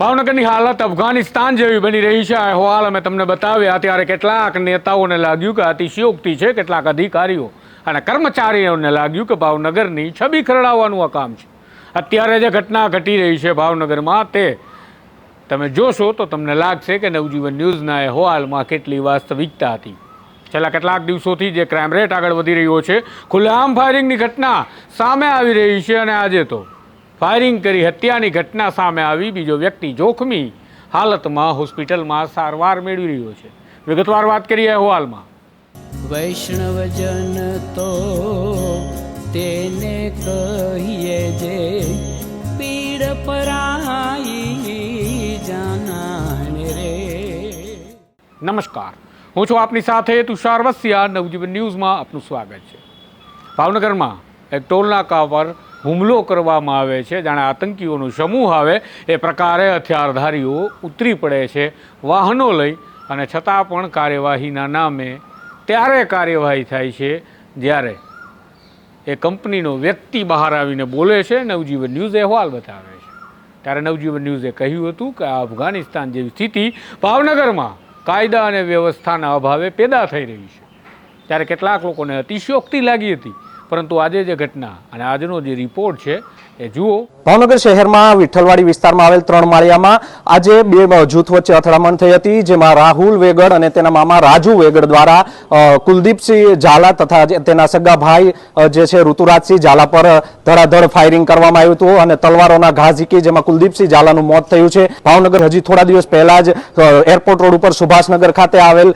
ભાવનગરની હાલત અફઘાનિસ્તાન જેવી બની રહી છે. આ અહેવાલ અમે તમને બતાવ્યા. ત્યારે કેટલાક નેતાઓને લાગ્યું કે અતિશયોક્તિ છે કેટલાક અધિકારીઓ અને કર્મચારીઓને લાગ્યું કે ભાવનગરની છબી ખરડાવવાનું આ કામ છે. અત્યારે જે ઘટના ઘટી રહી છે ભાવનગરમાં તે તમે જોશો તો તમને લાગશે કે નવજીવન ન્યૂઝના અહેવાલમાં કેટલી વાસ્તવિકતા હતી. છેલ્લા કેટલાક દિવસોથી જે ક્રાઇમ રેટ આગળ વધી રહ્યો છે ખુલ્લેઆમ ફાયરિંગની ઘટના સામે આવી રહી છે અને આજે તો ફાયરિંગ કરી હત્યાની ઘટના સામે આવી. બીજો વ્યક્તિ જોખમી હાલતમાં હોસ્પિટલમાં સારવાર મેળવી રહ્યો છે. વિગતવાર વાત કરીએ અહેવાલમાં. વૈષ્ણવજન તો તેને કહીએ જે પીડ પરાઈ જાનાને રે. નમસ્કાર. હું છું આપની સાથે તુષાર વસિયા. નવજીવન ન્યૂઝમાં આપનું સ્વાગત છે. ભાવનગરમાં એક ટોલનાકા પર હુમલો કરવામાં આવે છે, જાણે આતંકીઓનો સમૂહ આવે, એ પ્રકારે હથિયારધારીઓ ઉતરી પડે છે વાહનો લઈ અને છતાં પણ કાર્યવાહીના નામે ત્યારે કાર્યવાહી થાય છે જ્યારે એ કંપનીનો વ્યક્તિ બહાર આવીને બોલે છે, નવજીવન ન્યૂઝ અહેવાલ બતાવે છે. ત્યારે નવજીવન ન્યૂઝે કહ્યું હતું કે અફઘાનિસ્તાન જેવી સ્થિતિ ભાવનગરમાં કાયદા અને વ્યવસ્થાના અભાવે પેદા થઈ રહી છે. ત્યારે કેટલાક લોકોને અતિશયોક્તિ લાગી હતી પરંતુ આજે જે ઘટના અને આજનો જે રિપોર્ટ છે, એ જુઓ. ભાવનગર શહેરમાં વિઠ્ઠલવાડી વિસ્તારમાં આવેલ ત્રણ માળિયામાં આજે બે જૂથ વચ્ચે અથડામણ થઈ હતી, જેમાં રાહુલ વેગડ અને તેના મામા રાજુ વેગડ દ્વારા કુલદીપસિંહ ઝાલા તથા તેના સગા ભાઈ જે છે ઋતુરાજસિંહ ઝાલા પર ધડાધડ ફાયરિંગ કરવામાં આવ્યું હતું અને તલવારોના ઘા ઝીકી જેમાં કુલદીપસિંહ ઝાલાનું મોત થયું છે. ભાવનગર હજી થોડા દિવસ પહેલા જ એરપોર્ટ રોડ ઉપર સુભાષનગર ખાતે આવેલ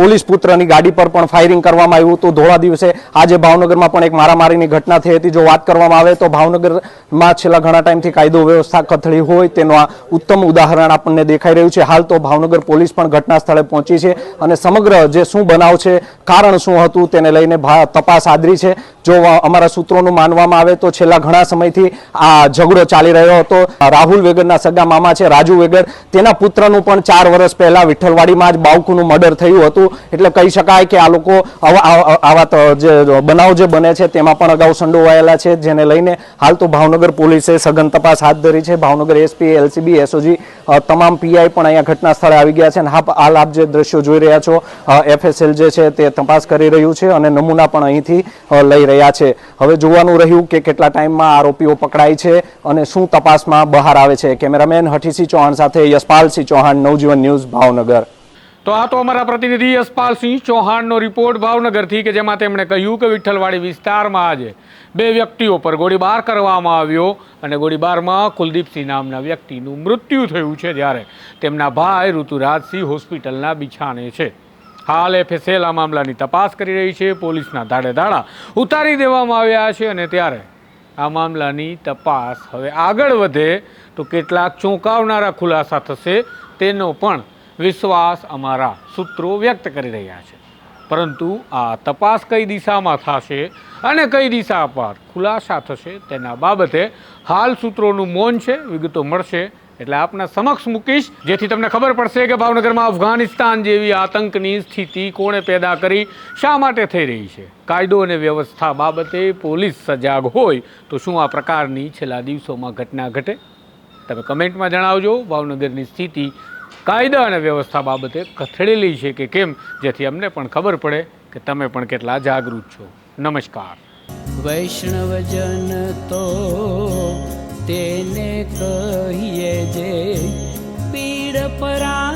પોલીસ પુત્રની ગાડી પર પણ ફાયરિંગ કરવામાં આવ્યું હતું. ધોળા દિવસે આજે ભાવનગરમાં પણ એક મારામારીની ઘટના થઈ હતી. જો વાત કરવામાં આવે તો ભાવનગરમાં છેલ્લા ઘણા ટાઈમથી કાયદો વ્યવસ્થા કથળી હોય તેનું આ ઉત્તમ ઉદાહરણ આપણને દેખાઈ રહ્યું છે. હાલ તો ભાવનગર પોલીસ પણ ઘટના સ્થળે પહોંચી છે અને સમગ્ર જે શું બનાવ છે, કારણ શું હતું તેને લઈને તપાસ આદરી છે. જો અમારા સૂત્રોનું માનવામાં આવે તો છેલ્લા ઘણા સમયથી આ ઝઘડો ચાલી રહ્યો હતો. રાહુલ વેગડના સગા મામા છે, રાજુ વેગડ. તેના પુત્રનું પણ ચાર વર્ષ પહેલા વિઠ્ઠલવાડીમાં જ બાવકુનું મર્ડર થયું હતું. એટલે કહી શકાય કે આ લોકો આવા જે, બનાવ જે બને છે તેમાં પણ અગાઉ સંડોવાયેલા છે, જેને લઈને હાલ તો ભાવનગર પોલીસે સઘન તપાસ હાથ ધરી છે. ભાવનગર એસપી એલસીબી એસઓજી તમામ પીઆઈ પણ અહીંયા ઘટના સ્થળે આવી ગયા છે અને હાલ આપ જે દ્રશ્યો જોઈ રહ્યા છો એફએસએલ જે છે તે તપાસ કરી રહ્યું છે અને નમૂના પણ અહીંથી લઈ રહ્યા છે. હવે જોવાનું રહ્યું કે કેટલા ટાઈમમાં આરોપીઓ પકડાય છે અને શું તપાસમાં બહાર આવે છે. કેમેરામેન હઠીસિંહ ચૌહાણ સાથે યશપાલસિંહ ચૌહાણ, નવજીવન ન્યૂઝ, ભાવનગર. તો આ તો અમારા પ્રતિનિધિ યશપાલસિંહ ચૌહાણનો રિપોર્ટ ભાવનગરથી કે જેમાં તેમણે કહ્યું કે વિઠ્ઠલવાડી વિસ્તારમાં આજે બે વ્યક્તિઓ પર ગોળીબાર કરવામાં આવ્યો અને ગોળીબારમાં કુલદીપસિંહ નામના વ્યક્તિનું મૃત્યુ થયું છે જ્યારે તેમના ભાઈ ઋતુરાજસિંહ હોસ્પિટલના બિછાણે છે. હાલ એફએસએલ આ મામલાની તપાસ કરી રહી છે. પોલીસના દાડે ધાડા ઉતારી દેવામાં આવ્યા છે અને ત્યારે આ મામલાની તપાસ હવે આગળ વધે તો કેટલાક ચોંકાવનારા ખુલાસા થશે તેનો પણ વિશ્વાસ અમારા સૂત્રો વ્યક્ત કરી રહ્યા છે. પરંતુ આ તપાસ કઈ દિશામાં થશે અને કઈ દિશા પર ખુલાસા થશે તેના બાબતે હાલ સૂત્રોનું મૌન છે, વિગતો મળશે. એટલે આપના સમક્ષ મૂકીશ, જેથી તમને ખબર પડશે કે ભાવનગરમાં અફઘાનિસ્તાન જેવી આતંકની સ્થિતિ કોણે પેદા કરી, શા માટે થઈ રહી છે? કાયદો અને વ્યવસ્થા બાબતે પોલીસ સજાગ હોય તો શું આ પ્રકારની છેલ્લા દિવસોમાં ઘટના ઘટે? તમે કમેન્ટમાં જણાવજો, ભાવનગરની સ્થિતિ કાયદા અને વ્યવસ્થા બાબતે કથળેલી છે કે કેમ, જેથી અમને પણ ખબર પડે કે તમે પણ કેટલા જાગૃત છો. નમસ્કાર. વૈષ્ણવજન તો તેને કહીએ જે પીડ પરાઈ